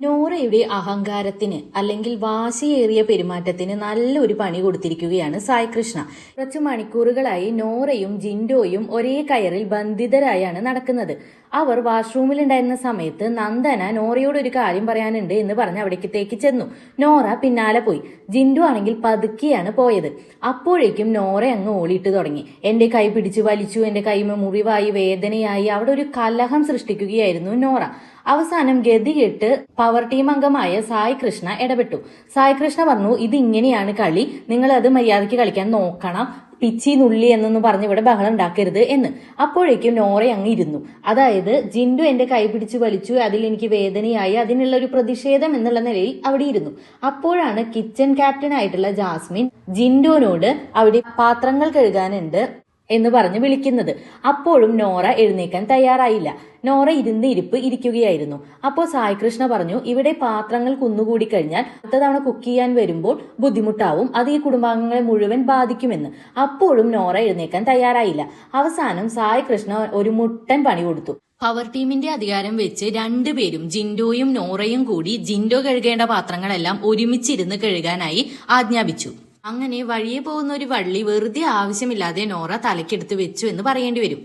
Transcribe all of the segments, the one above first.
നോറയുടെ അഹങ്കാരത്തിന് അല്ലെങ്കിൽ വാശിയേറിയ പെരുമാറ്റത്തിന് നല്ലൊരു പണി കൊടുത്തിരിക്കുകയാണ് സായികൃഷ്ണ കുറച്ചു മണിക്കൂറുകളായി നോറയും ജിൻഡോയും ഒരേ കയറിൽ ബന്ധിതരായാണ് നടക്കുന്നത്. അവർ വാഷ്റൂമിൽ ഉണ്ടായിരുന്ന സമയത്ത് നന്ദന നോറയോട് ഒരു കാര്യം പറയാനുണ്ട് എന്ന് പറഞ്ഞ് അവിടേക്കത്തേക്ക് ചെന്നു. നോറ പിന്നാലെ പോയി. ജിൻഡു ആണെങ്കിൽ പതുക്കിയാണ് പോയത്. അപ്പോഴേക്കും നോറ അങ്ങ് ഓളിയിട്ട് തുടങ്ങി. എന്റെ കൈ പിടിച്ചു വലിച്ചു. എന്റെ കൈമ മുറിവായി. വേദനയായി. അവിടെ ഒരു കലഹം സൃഷ്ടിക്കുകയായിരുന്നു നോറ. അവസാനം ഗതികെട്ട് പവർ ടീം അംഗമായ സായി കൃഷ്ണ ഇടപെട്ടു. സായി കൃഷ്ണ പറഞ്ഞു ഇത് ഇങ്ങനെയാണ് കളി. നിങ്ങൾ അത് മര്യാദയ്ക്ക് കളിക്കാൻ നോക്കണം. പിച്ചി നുള്ളി എന്നൊന്നും പറഞ്ഞ് ഇവിടെ ബഹളം ഉണ്ടാക്കരുത് എന്ന്. അപ്പോഴേക്കും നോറ അങ്ങ് ഇരുന്നു. അതായത് ജിൻഡു എന്റെ കൈ പിടിച്ചു വലിച്ചു അതിൽ എനിക്ക് വേദനയായി അതിനുള്ള ഒരു പ്രതിഷേധം എന്നുള്ള നിലയിൽ അവിടെ ഇരുന്നു. അപ്പോഴാണ് കിച്ചൺ ക്യാപ്റ്റൻ ആയിട്ടുള്ള ജാസ്മിൻ ജിൻഡുവിനോട് അവിടെ പാത്രങ്ങൾ കഴുകാനുണ്ട് എന്ന് പറഞ്ഞ് വിളിക്കുന്നത്. അപ്പോഴും നോറ എഴുന്നേക്കാൻ തയ്യാറായില്ല. നോറ ഇരുന്ന് ഇരിപ്പ് ഇരിക്കുകയായിരുന്നു. അപ്പോൾ സായികൃഷ്ണ പറഞ്ഞു ഇവിടെ പാത്രങ്ങൾ കുന്നുകൂടി കഴിഞ്ഞാൽ അടുത്ത തവണ കുക്ക് ചെയ്യാൻ വരുമ്പോൾ ബുദ്ധിമുട്ടാവും. അത് ഈ കുടുംബാംഗങ്ങളെ മുഴുവൻ ബാധിക്കുമെന്ന്. അപ്പോഴും നോറ എഴുന്നേക്കാൻ തയ്യാറായില്ല. അവസാനം സായികൃഷ്ണ ഒരു മുട്ടൻ പണി കൊടുത്തു. പവർ ടീമിന്റെ അധികാരം വെച്ച് രണ്ടുപേരും ജിൻഡോയും നോറയും കൂടി ജിൻഡോ കഴുകേണ്ട പാത്രങ്ങളെല്ലാം ഒരുമിച്ചിരുന്ന് കഴുകാനായി ആജ്ഞാപിച്ചു. അങ്ങനെ വഴിയെ പോകുന്ന ഒരു വള്ളി വെറുതെ ആവശ്യമില്ലാതെ നോറ തലക്കെടുത്ത് വെച്ചു എന്ന് പറയേണ്ടി വരും.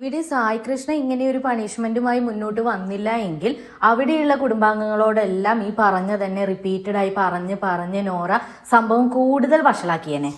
ഇവിടെ സായി കൃഷ്ണ ഇങ്ങനെ ഒരു പണിഷ്മെന്റുമായി മുന്നോട്ട് വന്നില്ല എങ്കിൽ അവിടെയുള്ള കുടുംബാംഗങ്ങളോടെല്ലാം ഈ പറഞ്ഞ തന്നെ റിപ്പീറ്റഡായി പറഞ്ഞ് പറഞ്ഞ് നോറ സംഭവം കൂടുതൽ വഷളാക്കിയേനെ.